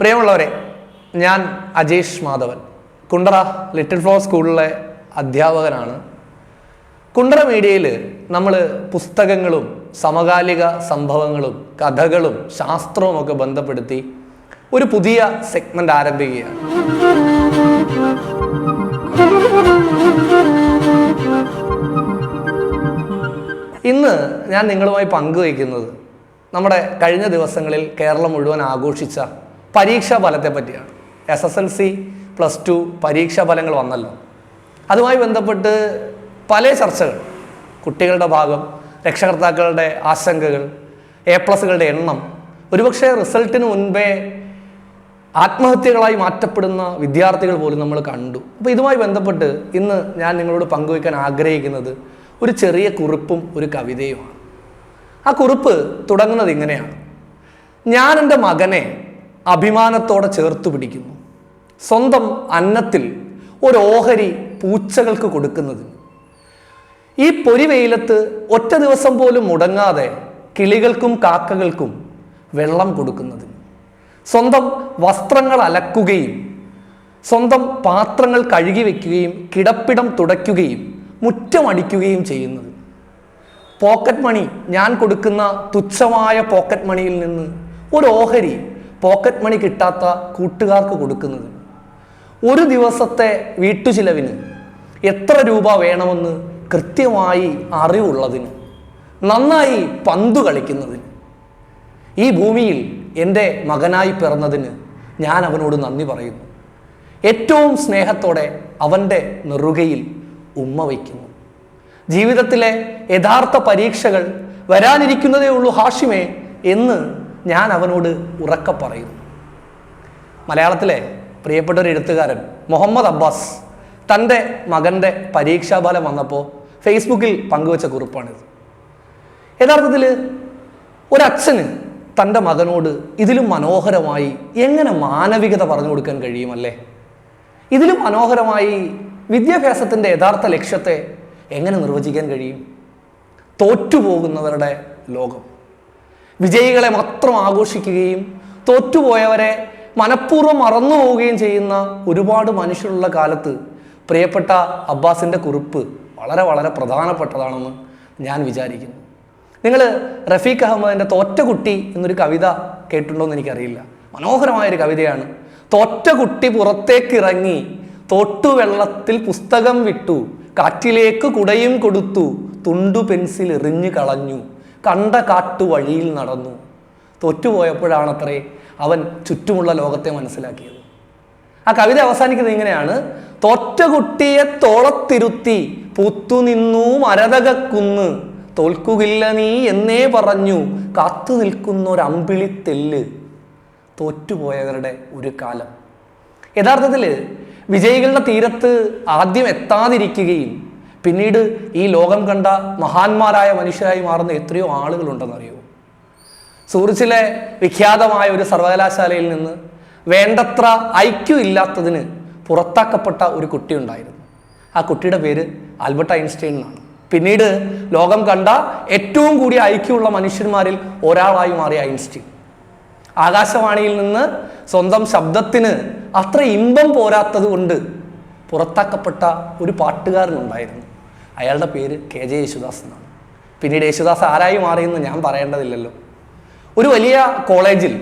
പ്രിയമുള്ളവരെ ഞാൻ Ajesh Madhavan. Kundara little flower സ്കൂളിലെ അധ്യാപകനാണ്. കുണ്ടറ മീഡിയയിൽ നമ്മൾ പുസ്തകങ്ങളും സമകാലിക സംഭവങ്ങളും കഥകളും ശാസ്ത്രവും ഒക്കെ ബന്ധപ്പെടുത്തി ഒരു പുതിയ സെഗ്മെന്റ് ആരംഭിക്കുകയാണ്. ഇന്ന് ഞാൻ നിങ്ങളുമായി പങ്കുവയ്ക്കുന്നത് നമ്മുടെ കഴിഞ്ഞ ദിവസങ്ങളിൽ കേരളം മുഴുവൻ ആഘോഷിച്ച പരീക്ഷാ ഫലത്തെ പറ്റിയാണ്. S S L C plus two പരീക്ഷാ ഫലങ്ങൾ വന്നല്ലോ. അതുമായി ബന്ധപ്പെട്ട് പല ചർച്ചകൾ. കുട്ടികളുടെ ഭാഗം രക്ഷകർത്താക്കളുടെ ആശങ്കകൾ എ പ്ലസുകളുടെ എണ്ണം ഒരുപക്ഷെ റിസൾട്ടിന് മുൻപേ ആത്മഹത്യകളായി മാറ്റപ്പെടുന്ന വിദ്യാർത്ഥികൾ പോലും നമ്മൾ കണ്ടു. അപ്പോൾ ഇതുമായി ബന്ധപ്പെട്ട് ഇന്ന് ഞാൻ നിങ്ങളോട് പങ്കുവയ്ക്കാൻ ആഗ്രഹിക്കുന്നത് ഒരു ചെറിയ കുറിപ്പും ഒരു കവിതയുമാണ്. ആ കുറിപ്പ് തുടങ്ങുന്നത് ഇങ്ങനെയാണ്. ഞാൻ എന്റെ മകനെ അഭിമാനത്തോടെ ചേർത്ത് പിടിക്കുന്നു. സ്വന്തം അന്നത്തിൽ ഒരു ഓഹരി പൂച്ചകൾക്ക് കൊടുക്കുന്നതിന് ഈ പൊരിവെയിലത്ത് ഒറ്റ ദിവസം പോലും മുടങ്ങാതെ കിളികൾക്കും കാക്കകൾക്കും വെള്ളം കൊടുക്കുന്നതിന് സ്വന്തം വസ്ത്രങ്ങൾ അലക്കുകയും സ്വന്തം പാത്രങ്ങൾ കഴുകി വയ്ക്കുകയും കിടപ്പിടം തുടയ്ക്കുകയും മുറ്റമടിക്കുകയും ചെയ്യുന്നത്. പോക്കറ്റ് മണി ഞാൻ കൊടുക്കുന്ന തുച്ഛമായ പോക്കറ്റ് മണിയിൽ നിന്ന് ഒരു ഓഹരി പോക്കറ്റ് മണി കിട്ടാത്ത കൂട്ടുകാർക്ക് കൊടുക്കുന്നത്? ഒരു ദിവസത്തെ വീട്ടുചിലവിന് എത്ര രൂപ വേണമെന്ന് കൃത്യമായി അറിവുള്ളതിന് നന്നായി പന്തു കളിക്കുന്നതിന് ഈ ഭൂമിയിൽ എന്റെ മകനായി പിറന്നതിന് ഞാൻ അവനോട് നന്ദി പറയുന്നു. ഏറ്റവും സ്നേഹത്തോടെ അവന്റെ നെറുകയിൽ ഉമ്മ വയ്ക്കുന്നു. ജീവിതത്തിലെ യഥാർത്ഥ പരീക്ഷകൾ വരാനിരിക്കുന്നതേ ഉള്ളൂ ഹാഷിമേ എന്ന് ഞാൻ അവനോട് ഉറക്ക പറയുന്നു മലയാളത്തിലെ പ്രിയപ്പെട്ട ഒരു എഴുത്തുകാരൻ മുഹമ്മദ് അബ്ബാസ് തന്റെ മകന്റെ പരീക്ഷാഫലം വന്നപ്പോൾ ഫേസ്ബുക്കിൽ പങ്കുവച്ച കുറിപ്പാണിത്. യഥാർത്ഥത്തിൽ ഒരച്ഛന് തന്റെ മകനോട് ഇതിലും മനോഹരമായി എങ്ങനെ മാനവികത പറഞ്ഞു കൊടുക്കാൻ കഴിയുമല്ലേ? ഇതിലും മനോഹരമായി വിദ്യാഭ്യാസത്തിന്റെ യഥാർത്ഥ ലക്ഷ്യത്തെ എങ്ങനെ നിർവചിക്കാൻ കഴിയും? തോറ്റുപോകുന്നവരുടെ ലോകം. വിജയികളെ മാത്രം ആഘോഷിക്കുകയും തോറ്റുപോയവരെ മനഃപൂർവം മറന്നു പോവുകയും ചെയ്യുന്ന ഒരുപാട് മനുഷ്യരുള്ള കാലത്ത് പ്രിയപ്പെട്ട അബ്ബാസിന്റെ കുറിപ്പ് വളരെ വളരെ പ്രധാനപ്പെട്ടതാണെന്ന് ഞാൻ വിചാരിക്കുന്നു. നിങ്ങൾ റഫീഖ് അഹമ്മദിന്റെ തോറ്റ കുട്ടി എന്നൊരു കവിത കേട്ടിട്ടുണ്ടോ എന്ന് എനിക്കറിയില്ല. മനോഹരമായൊരു കവിതയാണ്. തോറ്റ കുട്ടി പുറത്തേക്ക് ഇറങ്ങി തോട്ടുവെള്ളത്തിൽ പുസ്തകം വിട്ടു കാറ്റിലേക്ക് കുടയും കൊടുത്തു തുണ്ടു പെൻസിൽ എറിഞ്ഞു കളഞ്ഞു കണ്ട കാട്ടു വഴിയിൽ നടന്നു. തോറ്റുപോയപ്പോഴാണത്രേ അവൻ ചുറ്റുമുള്ള ലോകത്തെ മനസ്സിലാക്കിയത്. ആ കവിത അവസാനിക്കുന്നത് ഇങ്ങനെയാണ്. തോറ്റ കുട്ടിയെ തോളത്തിരുത്തി പൂത്തുനിന്നു മരതകക്കുന്ന്. തോൽക്കുകില്ല നീ എന്നേ പറഞ്ഞു കാത്തു നിൽക്കുന്ന ഒരു അമ്പിളി തെല്ല്. തോറ്റുപോയവരുടെ ഒരു കാലം. യഥാർത്ഥത്തിൽ വിജയികളുടെ തീരത്ത് ആദ്യം എത്താതിരിക്കുകയും പിന്നീട് ഈ ലോകം കണ്ട മഹാന്മാരായ മനുഷ്യരായി മാറുന്ന എത്രയോ ആളുകളുണ്ടെന്നറിയോ? സൂറിച്ചിലെ വിഖ്യാതമായ ഒരു സർവകലാശാലയിൽ നിന്ന് വേണ്ടത്ര ഐക്യു ഇല്ലാത്തതിന് പുറത്താക്കപ്പെട്ട ഒരു കുട്ടി ഉണ്ടായിരുന്നു. ആ കുട്ടിയുടെ പേര് ആൽബർട്ട് ഐൻസ്റ്റൈൻ എന്നാണ്. പിന്നീട് ലോകം കണ്ട ഏറ്റവും കൂടിയ ഐക്യമുള്ള മനുഷ്യന്മാരിൽ ഒരാളായി മാറിയ ഐൻസ്റ്റീൻ. ആകാശവാണിയിൽ നിന്ന് സ്വന്തം ശബ്ദത്തിന് അത്ര ഇമ്പം പോരാത്തത് കൊണ്ട് പുറത്താക്കപ്പെട്ട ഒരു പാട്ടുകാരനുണ്ടായിരുന്നു. അയാളുടെ പേര് കെ ജെ യേശുദാസ് എന്നാണ്. പിന്നീട് യേശുദാസ് ആരായി മാറിയെന്ന് ഞാൻ പറയേണ്ടതില്ലല്ലോ. ഒരു വലിയ കോളേജിൽ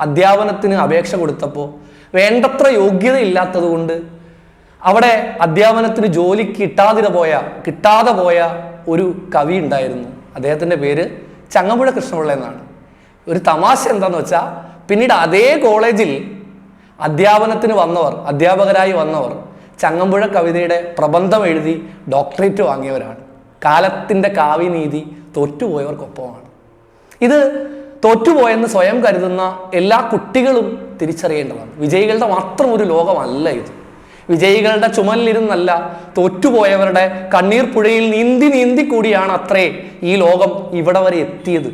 അധ്യാപനത്തിന് അപേക്ഷ കൊടുത്തപ്പോൾ വേണ്ടത്ര യോഗ്യത കൊണ്ട് അവിടെ അധ്യാപനത്തിന് ജോലി കിട്ടാതിര പോയ കിട്ടാതെ പോയ ഒരു കവി ഉണ്ടായിരുന്നു. അദ്ദേഹത്തിന്റെ പേര് ചങ്ങമ്പുഴ കൃഷ്ണപിള്ള എന്നാണ്. ഒരു തമാശ എന്താന്ന് വെച്ചാൽ പിന്നീട് അതേ കോളേജിൽ അധ്യാപനത്തിന് വന്നവർ അധ്യാപകരായി വന്നവർ ചങ്ങമ്പുഴ കവിതയുടെ പ്രബന്ധം എഴുതി ഡോക്ടറേറ്റ് വാങ്ങിയവരാണ്. കാലത്തിന്റെ കാവ്യനീതി തോറ്റുപോയവർക്കൊപ്പമാണ്. ഇത് തോറ്റുപോയെന്ന് സ്വയം കരുതുന്ന എല്ലാ കുട്ടികളും തിരിച്ചറിയേണ്ടതാണ്. വിജയികളുടെ മാത്രം ഒരു ലോകമല്ല ഇത്. വിജയികളുടെ ചുമലിലിരുന്നല്ല തോറ്റുപോയവരുടെ കണ്ണീർ പുഴയിൽ നീന്തി നീന്തി കൂടിയാണ് അത്രേ ഈ ലോകം ഇവിടെ വരെ എത്തിയത്.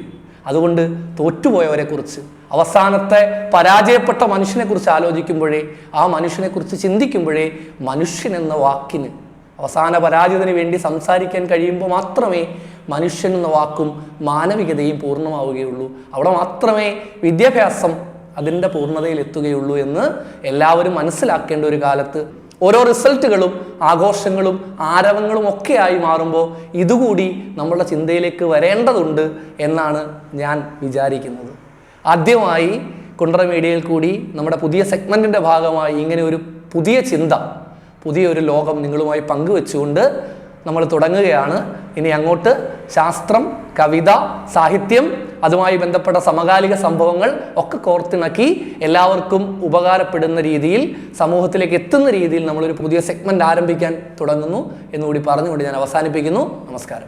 അതുകൊണ്ട് തോറ്റുപോയവരെ കുറിച്ച് അവസാനത്തെ പരാജയപ്പെട്ട മനുഷ്യനെ കുറിച്ച് ആലോചിക്കുമ്പോഴേ ആ മനുഷ്യനെ കുറിച്ച് ചിന്തിക്കുമ്പോഴേ മനുഷ്യൻ എന്ന വാക്കിന് അവസാന പരാജയത്തിന് വേണ്ടി സംസാരിക്കാൻ കഴിയുമ്പോൾ മാത്രമേ മനുഷ്യൻ എന്ന വാക്കും മാനവികതയും പൂർണമാവുകയുള്ളൂ. അവിടെ മാത്രമേ വിദ്യാഭ്യാസം അതിന്റെ പൂർണതയിൽ എത്തുകയുള്ളൂ എന്ന് എല്ലാവരും മനസ്സിലാക്കേണ്ട ഒരു കാലത്ത് ഓരോ റിസൾട്ടുകളും ആഘോഷങ്ങളും ആരവങ്ങളും ഒക്കെയായി മാറുമ്പോൾ ഇതുകൂടി നമ്മളുടെ ചിന്തയിലേക്ക് വരേണ്ടതുണ്ട് എന്നാണ് ഞാൻ വിചാരിക്കുന്നത്. ആദ്യമായി കുണ്ടറ മീഡിയയിൽ കൂടി നമ്മുടെ പുതിയ സെഗ്മെന്റിന്റെ ഭാഗമായി ഇങ്ങനെ ഒരു പുതിയ ചിന്ത പുതിയൊരു ലോകം നിങ്ങളുമായി പങ്കുവെച്ചുകൊണ്ട് നമ്മൾ തുടങ്ങുകയാണ്. ഇനി അങ്ങോട്ട് ശാസ്ത്രം കവിത സാഹിത്യം അതുമായി ബന്ധപ്പെട്ട സമകാലിക സംഭവങ്ങൾ ഒക്കെ കോർത്തിണക്കി എല്ലാവർക്കും ഉപകാരപ്പെടുന്ന രീതിയിൽ സമൂഹത്തിലേക്ക് എത്തുന്ന രീതിയിൽ നമ്മളൊരു പുതിയ സെഗ്മെന്റ് ആരംഭിക്കാൻ തുടങ്ങുന്നു എന്നുകൂടി പറഞ്ഞുകൊണ്ട് ഞാൻ അവസാനിപ്പിക്കുന്നു. നമസ്കാരം.